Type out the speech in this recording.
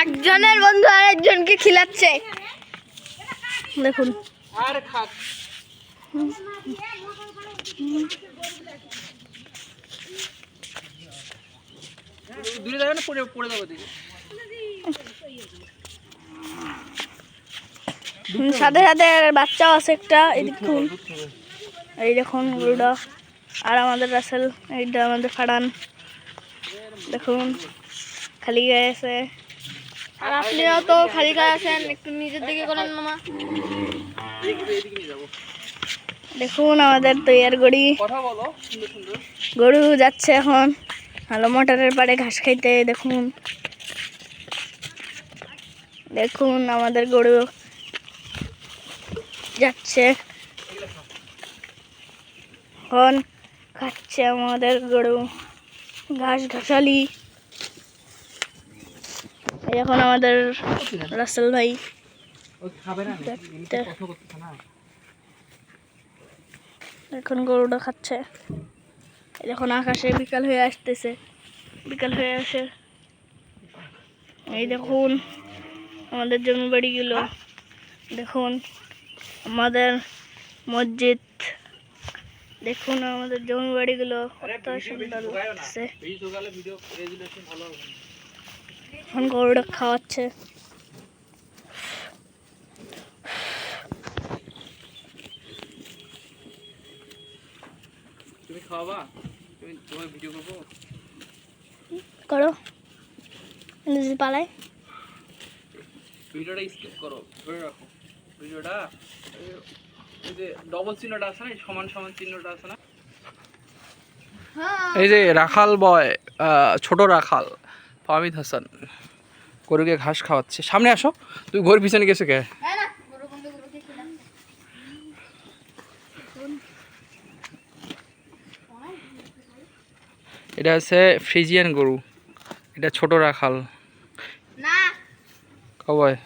একজনের বন্ধু আরেকজনকে খিলাচ্ছে। দেখুন। আর খাক। দূরে যাবে না পড়ে পড়ে যাব দিকে সাথে সাথে বাচ্চাও আছে একটা এই দেখুন। এই দেখুন গরুটা। আর আমাদের রাসেল এইটা আমাদের ফাড়ান দেখুন খালি গায়ে আছে। আর আপনিও তো খালি গায়ে আছেন একটু নিজের দিকে করেন মামা। দেখুন আমাদের তৈয়ার গড়ি। গরু যাচ্ছে এখন ভালো মোটরের পাড়ে ঘাস খাইতে দেখুন। দেখুন আমাদের গরু। যাচ্ছে। এখন খাচ্ছে আমাদের গরু। ঘাস, ঘাসালি। এখন আমাদের রাসেল ভাই এখন গরুটা খাচ্ছে। এখন আকাশে বিকাল হয়ে আসতেছে। বিকাল হয়ে আসে। এই দেখুন আমাদের জমি বাড়িগুলো। দেখুন। আমাদের মসজিদ। দেখুন আমাদের জমি বাড়িগুলো কত সুন্দর লাগছে। এখন গরুটা খাওয়াচ্ছে। তুমি খাওয়াবা? তুমি তোমার ভিডিও করব? করো। নিজে পালায়। ভিডিওটা স্কিপ করো। ধরে রাখো। ভিডিওটা এই- যে ডবল চিহ্নটা আছে না সমান সমান চিহ্নটা আছে না? এই যে রাখাল বয় ছোট রাখাল ফামিদ হাসান গরুকে ঘাস খাওয়াচ্ছে। সামনে আসো তুই ঘর পিছনে গেছো কে? এটা হচ্ছে ফ্রিজিয়ান গরু এটা ছোট রাখাল। না। কবয়